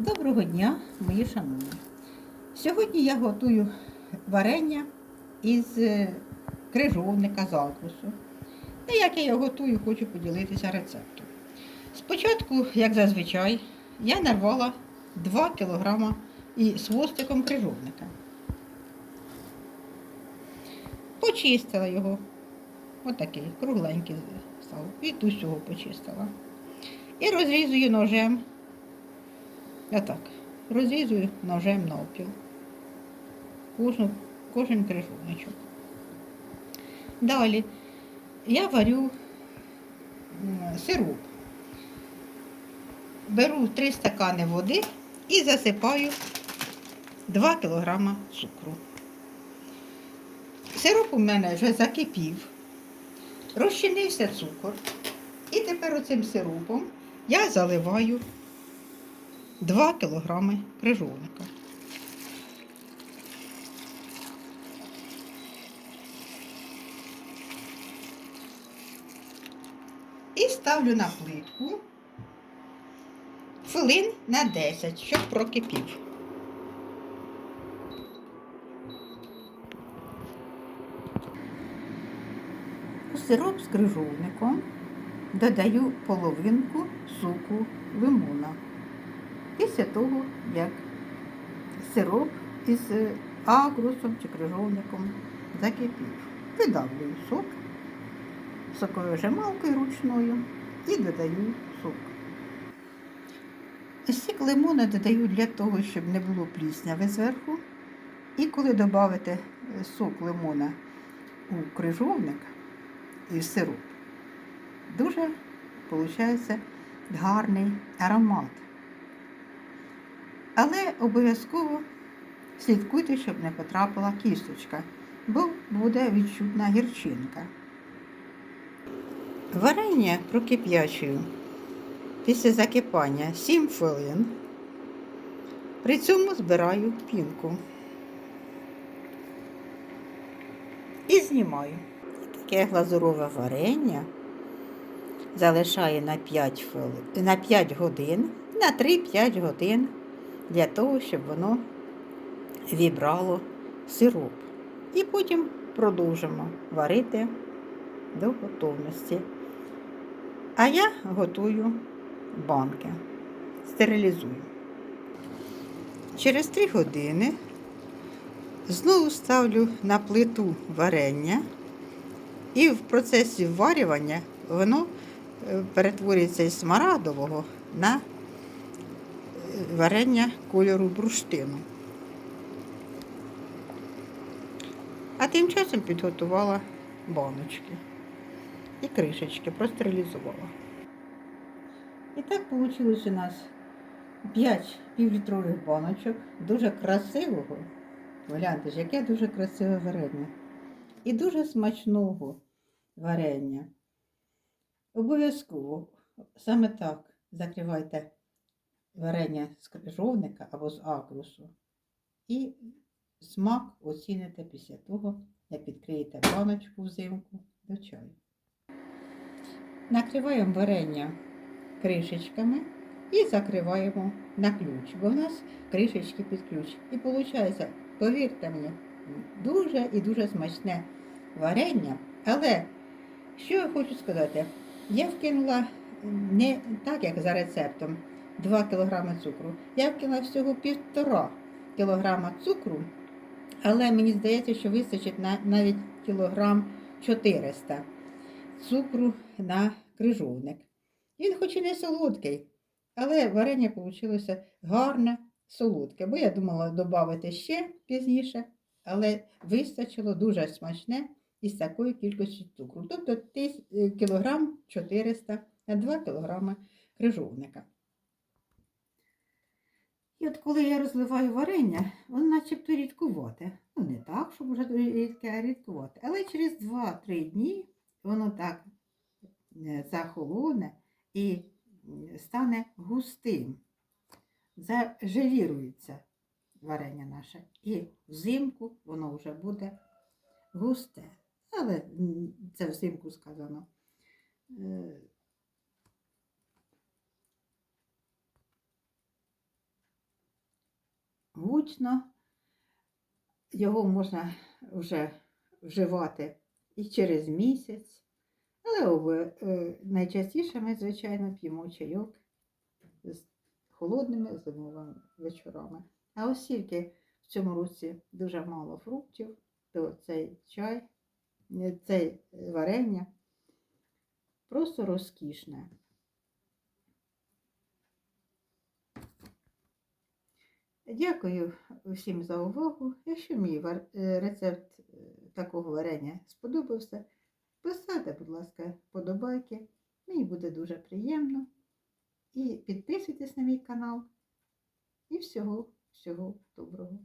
Доброго дня, мої шановні. Сьогодні я готую варення із е, крижовника з алкусу. Та як я його готую, хочу поділитися рецептом. Спочатку, як зазвичай, я нарвала 2 кг і з крижовника. Почистила його. Отакий, кругленький став. Від усього почистила. І розрізую ножем я так розрізую ножем навпіл. Кожен, кожен крижовничок. Далі я варю сироп. Беру 3 стакани води і засипаю 2 кг цукру. Сироп у мене вже закипів, розчинився цукор. І тепер оцим сиропом я заливаю 2 кілограми крижовника. І ставлю на плитку хвилин на 10, щоб прокипів. У сироп з крижовником додаю половинку соку лимона після того, як сироп із агрусом чи крижовником закипів. Видавлюю сок соковою жемалкою ручною і додаю сок. Сік лимона додаю для того, щоб не було плісняви зверху. І коли додавите сок лимона у крижовник і сироп, дуже виходить гарний аромат. Але обов'язково слідкуйте, щоб не потрапила кісточка, бо буде відчутна гірчинка. Варення прокип'ячую після закипання 7 хвилин. При цьому збираю пінку. І знімаю. Таке глазурове варення залишаю на 5, хвилин, на 5 годин, на 3-5 годин для того, щоб воно вібрало сироп. І потім продовжимо варити до готовності. А я готую банки, стерилізую. Через 3 години знову ставлю на плиту варення, і в процесі варювання воно е, перетворюється із смарагдового на варення кольору бурштину. А тим часом підготувала баночки і кришечки, простерилізувала. І так вийшло у нас 5 півлітрових баночок, дуже красивого. Гляньте ж, яке дуже красиве варення. І дуже смачного варення. Обов'язково саме так закривайте варення з крижовника або з акрусу. І смак оціните після того, як відкриєте баночку взимку до чаю. Накриваємо варення кришечками і закриваємо на ключ, бо в нас кришечки під ключ. І виходить, повірте мені, дуже і дуже смачне варення. Але що я хочу сказати, я вкинула не так, як за рецептом. 2 кг цукру. Я вкинула всього 1,5 кг цукру, але мені здається, що вистачить на навіть кілограм 400 цукру на крижовник. Він хоч і не солодкий, але варення вийшло гарне, солодке, бо я думала додати ще пізніше, але вистачило дуже смачне із такою кількістю цукру. Тобто кілограм 400 на 2 кг крижовника. І от коли я розливаю варення, воно начебто рідкувате. Ну, не так, щоб вже рідке, а рідкувате. Але через 2-3 дні воно так е, захолоне і стане густим. Зажелірується варення наше. І взимку воно вже буде густе. Але це взимку сказано. Гучно. Його можна вже вживати і через місяць. Але е, найчастіше ми, звичайно, п'ємо чайок з холодними зимовими вечорами. А оскільки в цьому році дуже мало фруктів, то цей чай, е, цей варення просто розкішне. Дякую всім за увагу. Якщо мій е, рецепт е, такого варення сподобався, писайте, будь ласка, подобайки. Мені буде дуже приємно. І підписуйтесь на мій канал. І всього, всього доброго.